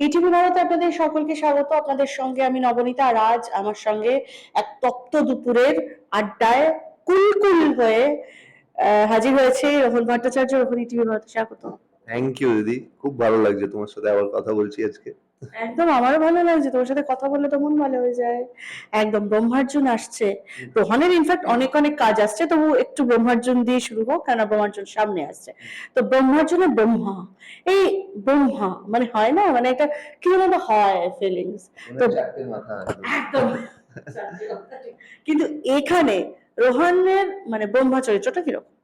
ETV ভারতে আপনাদের সকলকে স্বাগত। আপনাদের সঙ্গে আমি নবনীতা আর আজ আমার সঙ্গে এক তপ্ত দুপুরের আড্ডায় কুলকুল হয়ে হাজির হয়েছে রোহন ভট্টাচার্য। রোহন ইটিভি ভারতে স্বাগত। থ্যাংক ইউ দিদি। খুব ভালো লাগছে তোমার সাথে আবার কথা বলছি আজকে। একদম আমারও ভালো লাগছে। তোমার সাথে কথা বললে তো মন ভালো হয়ে যায়। একদম ব্রহ্মার্জুন আসছে। রোহনের ইনফ্যাক্ট অনেক অনেক কাজ আসছে। তবু একটু ব্রহ্মার্জুন দিয়ে শুরু হোক কেন ব্রহ্মার্জুন সামনে আসছে। তো ব্রহ্মার্জুনে ব্রহ্মা। এই ব্রহ্মা মানে হয় না? মানে একটা কি যেন হয় ফিলিংস তো-। একদম। কিন্তু এখানে রোহানের মানে ব্রহ্মা চরিত্রটা কীরকম?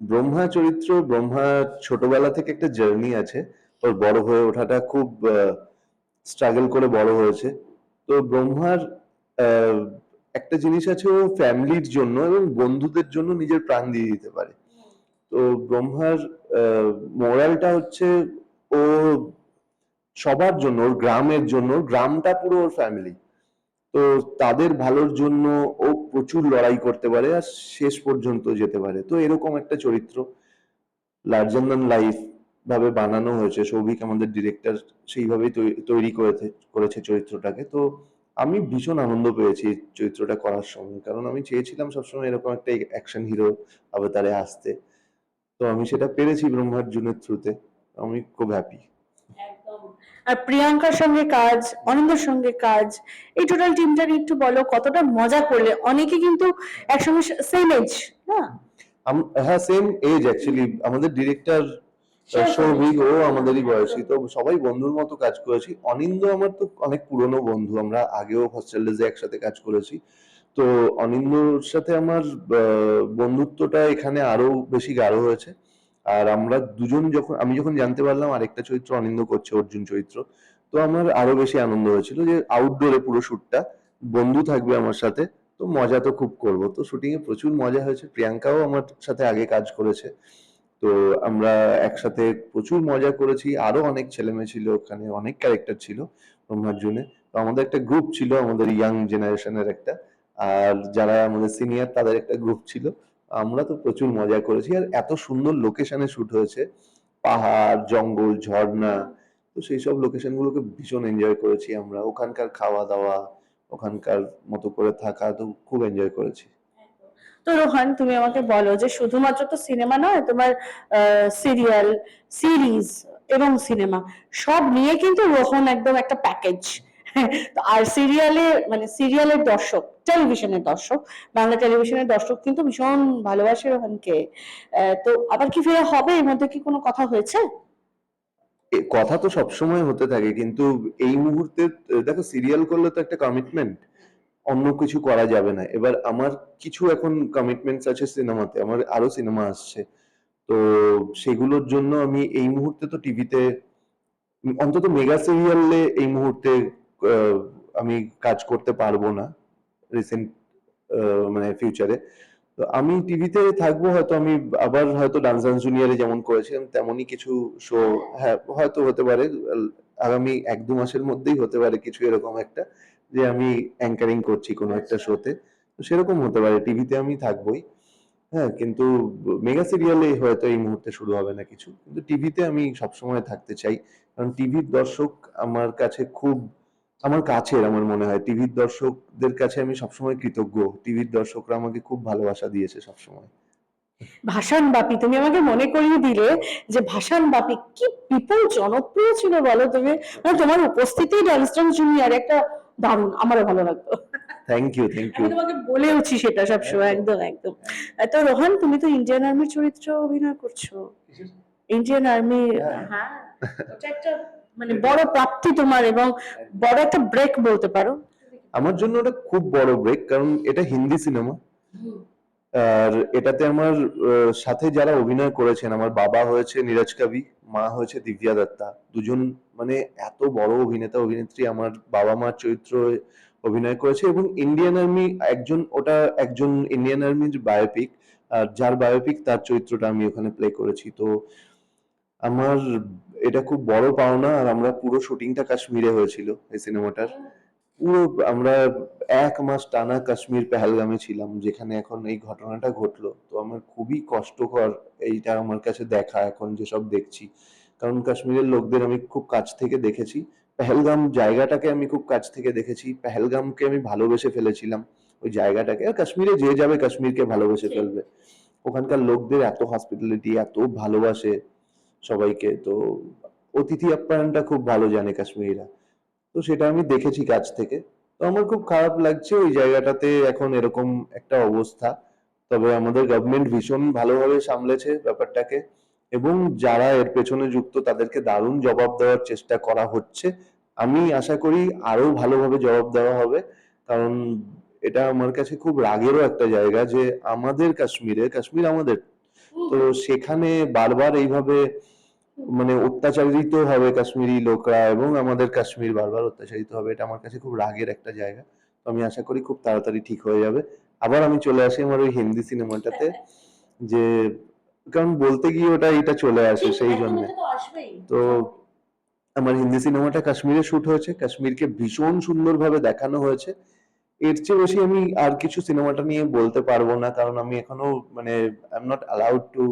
ব্রহ্মা চরিত্র ব্রহ্মা ছোটবেলা থেকে একটা জার্নি আছে। ওর বড় হয়ে ওঠাটা খুব স্ট্রাগল করে বড় হয়েছে। তো ব্রহ্মার একটা জিনিস আছে ও ফ্যামিলির জন্য এবং বন্ধুদের জন্য নিজের প্রাণ দিয়ে দিতে পারে। তো ব্রহ্মার মোরালটা হচ্ছে ও সবার জন্য, ওর গ্রামের জন্য গ্রামটা পুরো ওর ফ্যামিলি তো তাদের ভালোর জন্য ও প্রচুর লড়াই করতে পারে আর শেষ পর্যন্ত যেতে পারে। তো এরকম একটা চরিত্র লার্জার দ্যান লাইফ ভাবে বানানো হয়েছে সৌভিক আমাদের ডিরেক্টর সেইভাবেই তৈরি করেছে করেছে চরিত্রটাকে। তো আমি ভীষণ আনন্দ পেয়েছি চরিত্রটা করার সময় কারণ আমি চেয়েছিলাম সবসময় এরকম একটা অ্যাকশন হিরো অবতারে আসতে। তো আমি সেটা পেরেছি ব্রহ্মার্জুনের থ্রুতে আমি খুব হ্যাপি আর প্রিয়াঙ্কার সঙ্গে কাজ অনিন্দর সঙ্গে কাজ এই টোটাল টিমটা নিয়ে একটু বলো কতটা মজা করলে? অনেকে কিন্তু একসঙ্গে সেম এজ না? হ্যাঁ সেম এজ অ্যাকচুয়ালি আমাদের ডিরেক্টর সৌভিক ও আমাদেরই বয়সী তো সবাই বন্ধুর মতো কাজ করেছি। অনিন্দ আমার তো অনেক পুরনো বন্ধু আমরা আগেও হস্টেল ডেজে একসাথে কাজ করেছি। তো অনিন্দর সাথে আমার বন্ধুত্বটা এখানে আরও বেশি গাঢ় হয়েছে। আর আমরা দুজন যখন আমি যখন জানতে পারলাম আরেকটা চরিত্র অনিন্দ করছে অর্জুন চরিত্র তো আমার আরও বেশি আনন্দ হয়েছিল যে আউটডোরে পুরো শুটটা বন্ধু থাকবে আমার সাথে তো মজা তো খুব করব। তো শুটিং এ প্রচুর মজা হয়েছে। প্রিয়াঙ্কাও আমার সাথে আগে কাজ করেছে। তো আমরা একসাথে প্রচুর মজা করেছি। আরও অনেক ছেলেমেয়ে ছিল ওখানে, অনেক ক্যারেক্টার ছিল ব্রহ্মার্জুনে। তো আমাদের একটা গ্রুপ ছিল, আমাদের ইয়াং জেনারেশনের একটা। আর যারা আমাদের সিনিয়র তাদের একটা গ্রুপ ছিল। আমরা তো প্রচুর মজা করেছি। আর এত সুন্দর লোকেশনে শুট হয়েছে। পাহাড়, জঙ্গল, ঝর্ণা, তো সেই সব লোকেশন গুলোকে ভীষণ এনজয় করেছি আমরা। ওখানকার খাওয়া দাওয়া, ওখানকার মতো করে থাকা, তো খুব এনজয় করেছি। তো রোহান তুমি আমাকে বলো যে শুধুমাত্র তো সিনেমা নয়, তোমার সিরিয়াল সিরিজ এবং সিনেমা সব নিয়ে কিন্তু রোহন একদম একটা প্যাকেজ আর সিরিয়ালে মানে সিরিয়ালের দর্শক টেলিভিশনের দর্শক, বাংলা টেলিভিশনের দর্শক কিন্তু ভীষণ ভালোবাসে রোহনকে। তো আবার কি ফেরা হবে? এর মধ্যে কি কোনো কথা হয়েছে? কথা তো সবসময় হতে থাকে, কিন্তু এই মুহূর্তে দেখো সিরিয়াল করলে তো একটা কমিটমেন্ট অন্য কিছু করা যাবে না। এবার আমার কিছু এখন কমিটমেন্টস আছে সিনেমাতে আমার আরও সিনেমা আসছে। তো সেগুলোর জন্য আমি এই মুহূর্তে তো টিভিতে অন্তত মেগা সিরিয়ালে এই মুহূর্তে আমি কাজ করতে পারব না রিসেন্ট মানে ফিউচারে তো আমি টিভিতে থাকব, হয়তো আমি আবার হয়তো ডান্স ডান্স জুনিয়রে যেমন করেছিলাম, তেমনই কিছু শো হ্যাঁ হয়তো হতে পারে। আগামী এক দু মাসের মধ্যেই হতে পারে কিছু এরকম একটা। যে আমি অ্যাঙ্কারিং করছি কোনো একটা শোতে তো। সেরকম হতে পারে টিভিতে আমি থাকবোই। হ্যাঁ কিন্তু মেগা সিরিয়ালে হয়তো এই মুহূর্তে শুরু হবে না কিছু। কিন্তু টিভিতে আমি সবসময় থাকতে চাই। কারণ টিভির দর্শক আমার কাছে খুব আমার কাছের আমার মনে হয় টিভির দর্শকদের কাছে আমি সবসময় কৃতজ্ঞ। টিভির দর্শকরা আমাকে খুব ভালোবাসা দিয়েছে সবসময়। ভাষান বাপি তুমি আমাকে মনে করিয়ে দিলে যে ভাষান বাপি কি বিপুল জনপ্রিয় ছিল বলো তুমি? মানে তোমার উপস্থিতি ডান্স ডান্স জুনিয়র একটা দারুণ আমারও ভালো লাগতো। থ্যাংক ইউ থ্যাংক ইউ তোমাকে বলেওছি সেটা সবসময় একদম একদম। তো রোহান তুমি তো ইন্ডিয়ান আর্মির চরিত্র অভিনয় করছ। ইন্ডিয়ান আর্মি হ্যাঁ। ওটা একটা মানে বড় প্রাপ্তি তোমার এবং বড় একটা ব্রেক বলতে পারো। আমার জন্য ওটা খুব বড় ব্রেক কারণ এটা হিন্দি সিনেমা আর এটাতে আমার সাথে যারা অভিনয় করেছেন, আমার বাবা হয়েছে নীরজ কবি, মা হয়েছে দিব্যা দত্তা, দুজন মানে এত বড় অভিনেতা, অভিনেত্রী আমার বাবা মার চরিত্র অভিনয় করেছে এবং ইন্ডিয়ান আর্মি একজন, ওটা একজন ইন্ডিয়ান আর্মির বায়োপিক আর যার বায়োপিক তার চরিত্রটা আমি ওখানে প্লে করেছি। তো আমার, এটা খুব বড় পাওনা, আর আমরা পুরো শুটিংটা কাশ্মীরে হয়েছিল এই সিনেমাটার পুরো আমরা এক মাস টানা কাশ্মীর পেহেলগামে ছিলাম যেখানে এখন এই ঘটনাটা ঘটলো। তো আমার খুবই কষ্টকর এইটা আমার কাছে দেখা এখন যেসব দেখছি। কারণ কাশ্মীরের লোকদের আমি খুব কাছ থেকে দেখেছি। পেহেলগাম জায়গাটাকে আমি খুব কাছ থেকে দেখেছি। পেহেলগামকে আমি ভালোবেসে ফেলেছিলাম ওই জায়গাটাকে। আর কাশ্মীরে যে যাবে কাশ্মীরকে ভালোবেসে ফেলবে। ওখানকার লোকদের এত হসপিটালিটি এত ভালোবাসে সবাইকে। তো অতিথি আপ্যায়নটা খুব ভালো জানে কাশ্মীরিরা। তো সেটা আমি দেখেছি কাছ থেকে। তো আমার খুব খারাপ লাগছে ওই জায়গাটাতে এখন এরকম একটা অবস্থা। তবে আমাদের গভর্নমেন্ট ভীষণ ভালোভাবে সামলেছে ব্যাপারটাকে এবং যারা এর পেছনে যুক্ত তাদেরকে দারুণ জবাব দেওয়ার চেষ্টা করা হচ্ছে। আমি আশা করি আরও ভালোভাবে জবাব দেওয়া হবে। কারণ এটা আমার কাছে খুব রাগেরও একটা জায়গা যে আমাদের কাশ্মীরে, কাশ্মীর আমাদের। তো সেখানে বারবার এইভাবে মানে অত্যাচারিত হবে কাশ্মীরি লোকরা এবং আমাদের কাশ্মীর বারবার অত্যাচারিত হবে এটা আমার কাছে খুব রাগের একটা জায়গা। তো আমি আশা করি খুব তাড়াতাড়ি ঠিক হয়ে যাবে। আবার আমি চলে আসি আমার ওই হিন্দি সিনেমাটাতে যে কারণ বলতে গিয়ে ওটা এটা চলে আসে সেই জন্য। তো আমার হিন্দি সিনেমাটা কাশ্মীরে শুট হয়েছে কাশ্মীরকে ভীষণ সুন্দরভাবে দেখানো হয়েছে। এর চেয়ে বেশি আমি আর কিছু সিনেমাটা নিয়ে বলতে পারব না কারণ আমি এখনও মানে I am not allowed to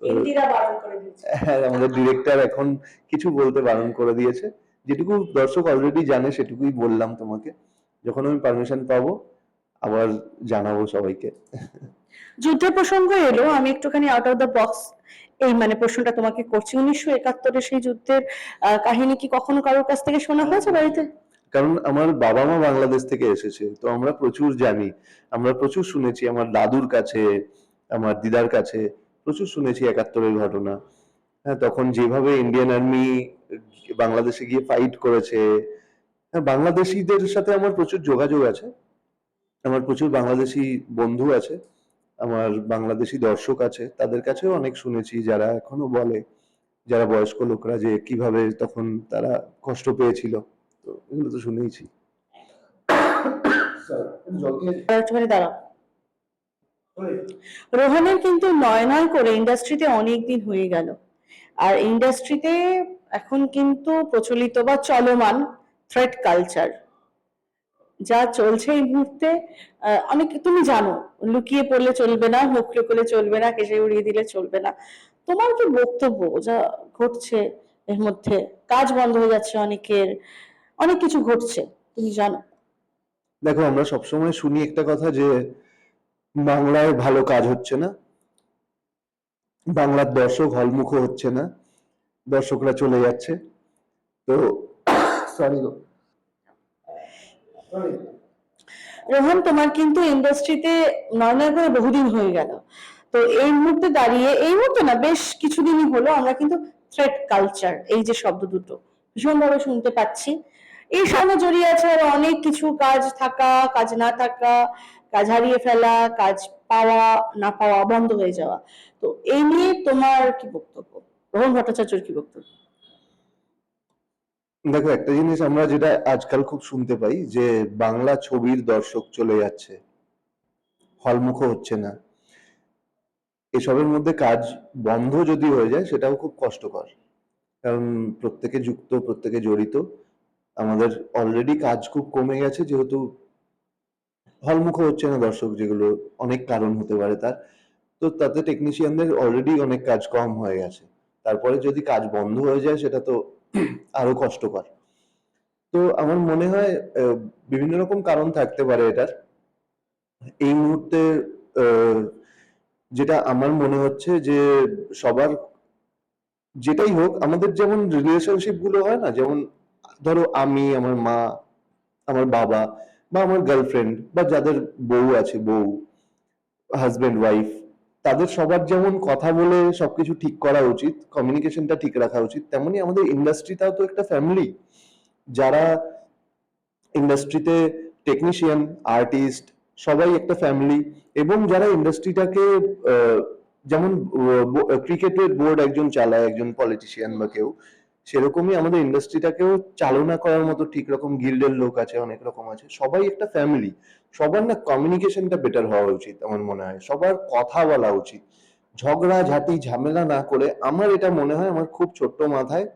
হ্যাঁ আমাদের ডিরেক্টর এখন কিছু বলতে বারণ করে দিয়েছে। যেটুকু দর্শক অলরেডি জানে সেটুকুই বললাম তোমাকে। যখন আমি পারমিশন পাবো আবার জানাব সবাইকে। যুদ্ধের প্রসঙ্গ এলো আমি একটুখানি আউট অফ দ্য বক্স এই মানে প্রশ্নটা তোমাকে করছি। উনিশশো একাত্তরের সেই যুদ্ধের আহ, কাহিনী কি কখনো কারোর কাছ থেকে শোনা হয়েছে বাড়িতে? কারণ আমার বাবা মা বাংলাদেশ থেকে এসেছে তো আমরা প্রচুর জানি। আমরা প্রচুর শুনেছি আমার দাদুর কাছে আমার দিদার কাছে প্রচুর শুনেছি একাত্তরের ঘটনা। হ্যাঁ তখন যেভাবে ইন্ডিয়ান আর্মি বাংলাদেশে গিয়ে ফাইট করেছে হ্যাঁ বাংলাদেশিদের সাথে আমার প্রচুর যোগাযোগ আছে। আমার প্রচুর বাংলাদেশি বন্ধু আছে আমার বাংলাদেশি দর্শক আছে তাদের কাছেও অনেক শুনেছি যারা এখনও বলে যারা বয়স্ক লোকরা যে কীভাবে তখন তারা কষ্ট পেয়েছিল। তো এগুলো তো শুনেইছি। দাঁড়াও। রোহানের কিন্তু নয় নয় করে ইন্ডাস্ট্রিতে অনেক দিন হয়ে গেল। আর ইন্ডাস্ট্রিতে এখন কিন্তু প্রচলিত বা চলমান থ্রেড কালচার যা চলছে এই মুহূর্তে অনেক তুমি জানো, লুকিয়ে পড়লে চলবে না মুখ লুকলে চলবে না কেসে উড়িয়ে দিলে চলবে না। তোমার কি বক্তব্য যা ঘটছে এর মধ্যে? কাজ বন্ধ হয়ে যাচ্ছে অনেকের, অনেক কিছু ঘটছে, তুমি জানো। দেখো, আমরা সবসময় শুনি একটা কথা যে বাংলায় ভালো কাজ হচ্ছে না। বাংলার দর্শক হলমুখ হচ্ছে না। দর্শকরা চলে যাচ্ছে। তো সরি রোহন, তোমার কিন্তু ইন্ডাস্ট্রিতে নয় করে বহুদিন হয়ে গেল। তো এই মুহূর্তে দাঁড়িয়ে, এই মুহূর্তে না, বেশ কিছুদিনই হলো আমরা কিন্তু থ্রেড কালচার এই যে শব্দ দুটো, ভীষণভাবে শুনতে পাচ্ছি। এই সঙ্গে জড়িয়ে আছে আরও অনেক কিছু, কাজ থাকা, কাজ না থাকা কাজ হারিয়ে ফেলা, কাজ পাওয়া, না পাওয়া বন্ধ হয়ে যাওয়া। তো এই নিয়ে তোমার কি বক্তব্য? রোহন ভট্টাচার্যর কি বক্তব্য? দেখো, একটা জিনিস আমরা যেটা আজকাল খুব শুনতে পাই যে বাংলা ছবির দর্শক চলে যাচ্ছে। হলমুখ হচ্ছে না। এসবের মধ্যে কাজ বন্ধ যদি হয়ে যায়, সেটাও খুব কষ্টকর। কারণ প্রত্যেকে যুক্ত, প্রত্যেকে জড়িত। আমাদের অলরেডি কাজ খুব কমে গেছে, যেহেতু হলমুখ হচ্ছে না দর্শক, যেগুলো অনেক কারণ হতে পারে তার। তো তাতে টেকনিশিয়ানদের অলরেডি অনেক কাজ কম হয়ে গেছে। তারপরে যদি কাজ বন্ধ হয়ে যায়, সেটা তো আরও কষ্টকর। তো আমার মনে হয় বিভিন্ন রকম কারণ থাকতে পারে এটার। এই মুহূর্তে যেটা আমার মনে হচ্ছে যে, সবার যেটাই হোক, আমাদের যেমন রিলেশনশিপগুলো হয় না, যেমন ধরো আমি, আমার মা, আমার বাবা বা আমার গার্লফ্রেন্ড বা যাদের বউ আছে, বউ হাজবেন্ড ওয়াইফ তাদের সবার যেমন কথা বলে সবকিছু ঠিক করা উচিত কমিউনিকেশনটা ঠিক রাখা উচিত, তেমনি আমাদের ইন্ডাস্ট্রিটাও তো একটা ফ্যামিলি যারা ইন্ডাস্ট্রিতে টেকনিশিয়ান আর্টিস্ট সবাই একটা ফ্যামিলি এবং যারা ইন্ডাস্ট্রিটাকে যেমন ক্রিকেটের বোর্ড একজন চালায়, একজন পলিটিশিয়ান বা কেউ সেরকমই আমাদের ইন্ডাস্ট্রিটাকেও চালনা করার মতো ঠিক রকম গিল্ডের লোক আছে, অনেক রকম আছে। সবাই একটা ফ্যামিলি সবার না কমিউনিকেশনটা বেটার হওয়া উচিত, আমার মনে হয়। সবার কথা বলা উচিত। ঝগড়া, ঝাঁটি, ঝামেলা না করে আমার এটা মনে হয় আমার খুব ছোট্ট মাথায়।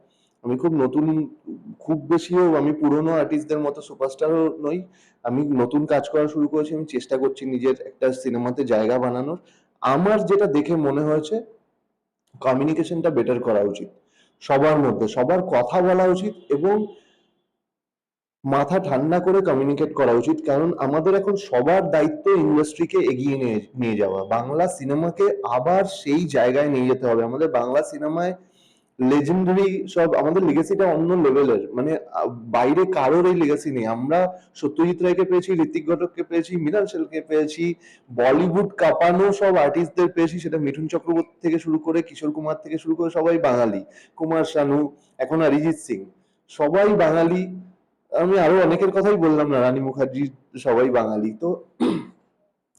আমি খুব নতুন, খুব বেশিও আমি পুরনো আর্টিস্টদের মতো সুপারস্টারও নই। আমি নতুন কাজ করা শুরু করেছি, আমি চেষ্টা করছি নিজের একটা সিনেমাতে জায়গা বানানোর। আমার যেটা দেখে মনে হয়েছে কমিউনিকেশনটা বেটার করা উচিত। সবার মধ্যে, সবার কথা বলা উচিত এবং মাথা ঠান্ডা করে কমিউনিকেট করা উচিত। কারণ আমাদের এখন সবার দায়িত্ব ইন্ডাস্ট্রিকে এগিয়ে নিয়ে নিয়ে যাওয়া। বাংলা সিনেমাকে আবার সেই জায়গায় নিয়ে যেতে হবে। আমাদের বাংলা সিনেমায় লেজেন্ডারি সব আমাদের লেগেসিটা অন্য লেভেলের মানে বাইরে কারোর এই লেগেসি নেই। আমরা সত্যজিৎ রায়কে পেয়েছি ঋতিক ঘটককে পেয়েছি, মৃণাল সেনকে পেয়েছি বলিউড কাঁপানো সব আর্টিস্টদের পেয়েছি। সেটা মিঠুন চক্রবর্তী থেকে শুরু করে কিশোর কুমার থেকে শুরু করে সবাই বাঙালি। কুমার শানু, এখন অরিজিৎ সিং। সবাই বাঙালি। আমি আরও অনেকের কথাই বললাম না রানী মুখার্জি সবাই বাঙালি। তো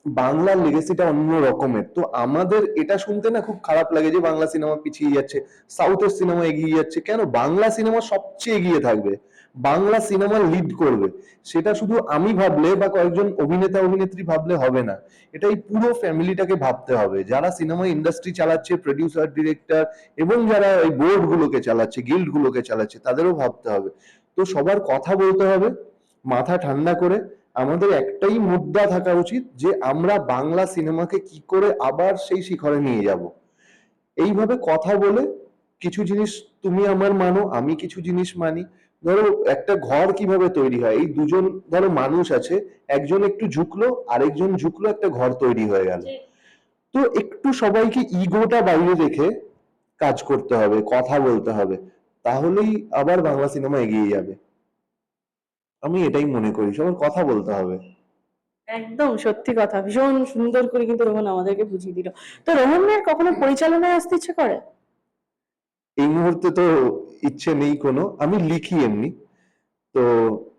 বাংলার লেগেসিটা অন্য রকমের। তো আমাদের এটা শুনতে না খুব খারাপ লাগে যে বাংলা সিনেমা পিছিয়ে যাচ্ছে সাউথের সিনেমা এগিয়ে যাচ্ছে। কেন? বাংলা সিনেমা সবচেয়ে এগিয়ে থাকবে। বাংলা সিনেমা লিড করবে। সেটা শুধু আমি ভাবলে বা কয়েকজন অভিনেতা, অভিনেত্রী ভাবলে হবে না। এটা এই পুরো ফ্যামিলিটাকে ভাবতে হবে। যারা সিনেমা ইন্ডাস্ট্রি চালাচ্ছে প্রডিউসার ডিরেক্টর এবং যারা এই বোর্ড গুলোকে চালাচ্ছে গিল্ড গুলোকে চালাচ্ছে, তাদেরও ভাবতে হবে। তো সবার কথা বলতে হবে, মাথা ঠান্ডা করে আমাদের একটাই মুদ্রা থাকা উচিত যে আমরা বাংলা সিনেমাকে কি করে আবার সেই শিখরে নিয়ে যাব। এইভাবে কথা বলে কিছু জিনিস তুমি আমার মানো আমি কিছু জিনিস মানি। ধরো একটা ঘর কীভাবে তৈরি হয়? এই দুজন ধরো মানুষ আছে একজন একটু ঝুঁকলো আরেকজন ঝুঁকলো একটা ঘর তৈরি হয়ে গেল। তো একটু সবাইকে ইগোটা বাইরে রেখে কাজ করতে হবে কথা বলতে হবে। তাহলেই আবার বাংলা সিনেমা এগিয়ে যাবে। আমি এটাই মনে করি সবার কথা বলতে হবে। একদম সত্যি কথা। ভীষণ সুন্দর করে কিন্তু রোহন আমাদেরকে বুঝিয়ে দিল। তো রোহনের কখনো পরিচালনায় আসতে ইচ্ছে করে? এই মুহূর্তে তো ইচ্ছে নেই কোনো। আমি লিখি এমনি। তো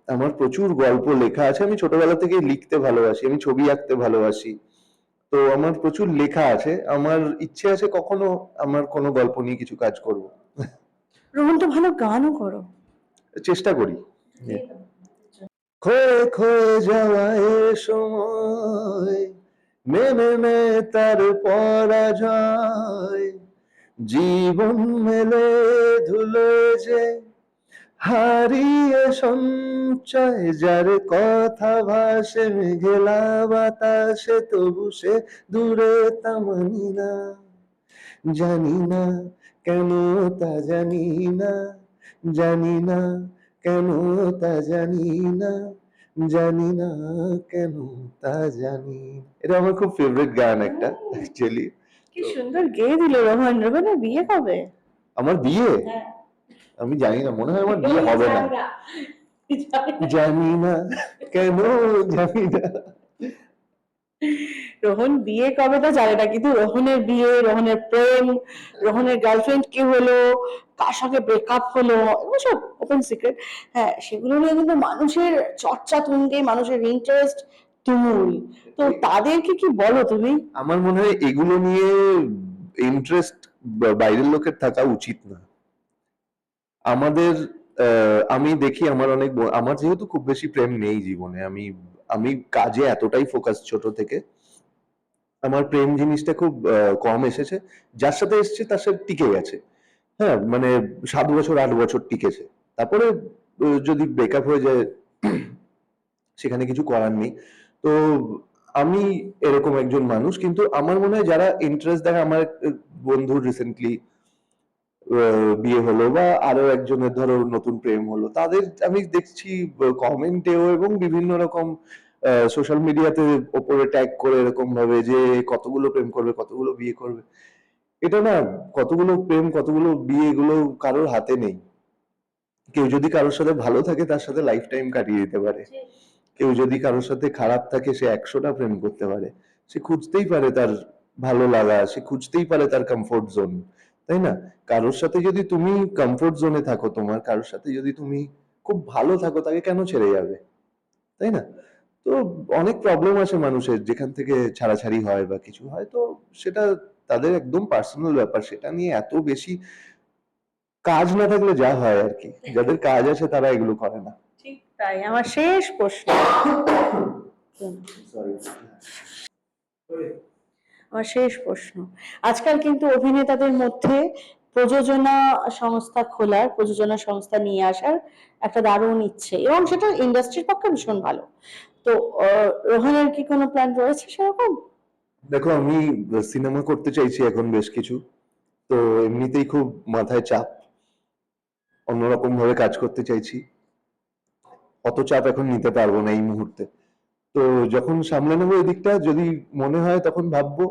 আমার প্রচুর গল্প লেখা আছে। আমি ছোটবেলা থেকে লিখতে ভালোবাসি আমি ছবি আঁকতে ভালোবাসি। তো আমার প্রচুর লেখা আছে। আমার ইচ্ছে আছে কখনো আমার কোনো গল্প নিয়ে কিছু কাজ করব। রোহন তো ভালো গানও করো। চেষ্টা করি। খয়ে খয়ে যাওয়া এ সময়, মেনে নে তার পরাজয়। জীবন মেলে ধুলো যে হারিয়ে সঞ্চয়, যার কথা ভাসে মেঘেলা বাতাসে, তবু সে দূরে তা মানি না। জানি না কেন তা জানি না জানি না কেন তা জানি না জানি না কেন তা জানি এটা আমার খুব ফেভারিট গান একটা অ্যাকচুয়ালি কি সুন্দর গেয়ে দিল রোহন রোহনের বিয়ে কবে? আমার বিয়ে? আমি জানি না মনে হয় আমার বিয়ে হবে না। জানি না কেন জানি না। রোহন বিয়ে কবে? তা জানে না কিন্তু রোহনের বিয়ে রোহনের প্রেম রোহনের গার্লফ্রেন্ড কি হলো কার সঙ্গে ব্রেকআপ হলো এগুলো সব ওপেন সিক্রেট হ্যাঁ সেগুলো নিয়ে কিন্তু মানুষের চর্চা তুঙ্গে মানুষের ইন্টারেস্ট তুমুল তো তাদেরকে কি বলো তুমি? আমার মনে হয় এগুলো নিয়ে ইন্টারেস্ট বাইরের লোকের থাকা উচিত না। আমাদের আহ, আমি দেখি আমার অনেক আমার যেহেতু খুব বেশি প্রেম নেই জীবনে আমি আমি কাজে এতটাই ফোকাস ছোট থেকে আমার প্রেম জিনিসটা খুব কম এসেছে। যার সাথে এসেছে তার সাথে টিকে গেছে। হ্যাঁ মানে সাত বছর আট বছর টিকেছে। তারপরে যদি ব্রেকআপ হয়ে যায় সেখানে কিছু করার নেই। তো আমি এরকম একজন মানুষ কিন্তু আমার মনে হয় যারা ইন্টারেস্ট দেখে আমার আহ, বন্ধুর রিসেন্টলি বিয়ে হলো বা আরও একজনের ধরো নতুন প্রেম হলো তাদের আমি দেখছি কমেন্টেও এবং বিভিন্ন রকম সোশ্যাল মিডিয়াতে ওপরে ট্যাগ করে এরকম ভাবে যে কতগুলো প্রেম করবে কতগুলো বিয়ে করবে। এটা না কতগুলো প্রেম কতগুলো বিয়ে এগুলো কারোর হাতে নেই। কেউ যদি কারোর সাথে ভালো থাকে তার সাথে লাইফ টাইম কাটিয়ে দিতে পারে। কেউ যদি কারোর সাথে খারাপ থাকে সে একশোটা প্রেম করতে পারে। সে খুঁজতেই পারে তার ভালো লাগা সে খুঁজতেই পারে তার কমফোর্ট জোন তাই না? কারোর সাথে যদি তুমি কমফোর্ট জোনে থাকো তোমার কারোর সাথে যদি তুমি খুব ভালো থাকো তাকে কেন ছেড়ে যাবে? তাই না? তো অনেক প্রবলেম আছে মানুষের যেখান থেকে ছাড়াছাড়ি হয় বা কিছু হয় তো সেটা তাদের একদম পার্সোনাল ব্যাপার সেটা নিয়ে এত বেশি কাজ না থাকলে যা হয় আর কি। যাদের কাজ আছে তারা এগুলো করে না। ঠিক তাই আমার শেষ প্রশ্ন। আমার শেষ প্রশ্ন। আজকাল কিন্তু অভিনেতাদের মধ্যে প্রযোজনা সংস্থা খোলার প্রযোজনা সংস্থা নিয়ে আসার একটা দারুণ ইচ্ছে এবং সেটা ইন্ডাস্ট্রির পক্ষে ভীষণ ভালো। তো রোহনের কি কোনো প্ল্যান রয়েছে সেরকম? দেখো, আমি সিনেমা করতে চাইছি এখন বেশ কিছু, তো এমনিতেই খুব মাথায় চাপ অন্যরকম ভাবে কাজ করতে চাইছি, অত চাপ এখন নিতে পারব না এই মুহূর্তে। তো যখন সামলে নেব এই দিকটা যদি মনে হয় তখন ভাববো,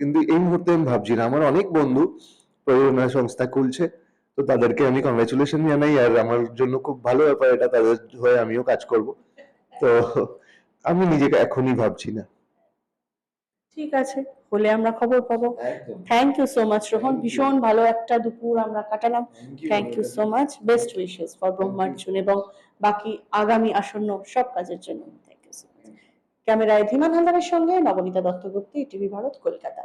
কিন্তু এই মুহূর্তে আমি ভাবছি না। আমার অনেক বন্ধু প্রযোজনা সংস্থা খুলছে, তো তাদেরকে আমি কংগ্রেচুলেশন জানাই, আর আমার জন্য খুব ভালো ব্যাপার এটা, তাদের হয়ে আমিও কাজ করব। তো আমি নিজেকে এখনই ভাবছি না। ঠিক আছে হলে আমরা খবর পাবো। Thank you so much Rohan. ভীষণ ভালো একটা দুপুর আমরা কাটালাম। Thank you so much best wishes for Brahmarjun এবং বাকি আগামী আসন্ন সব কাজের জন্য। থ্যাংক ইউ সো মাচ ক্যামেরায় ধীমান হালদারের সঙ্গে নবনীতা দত্তগুপ্ত টিভি ভারত কলকাতা।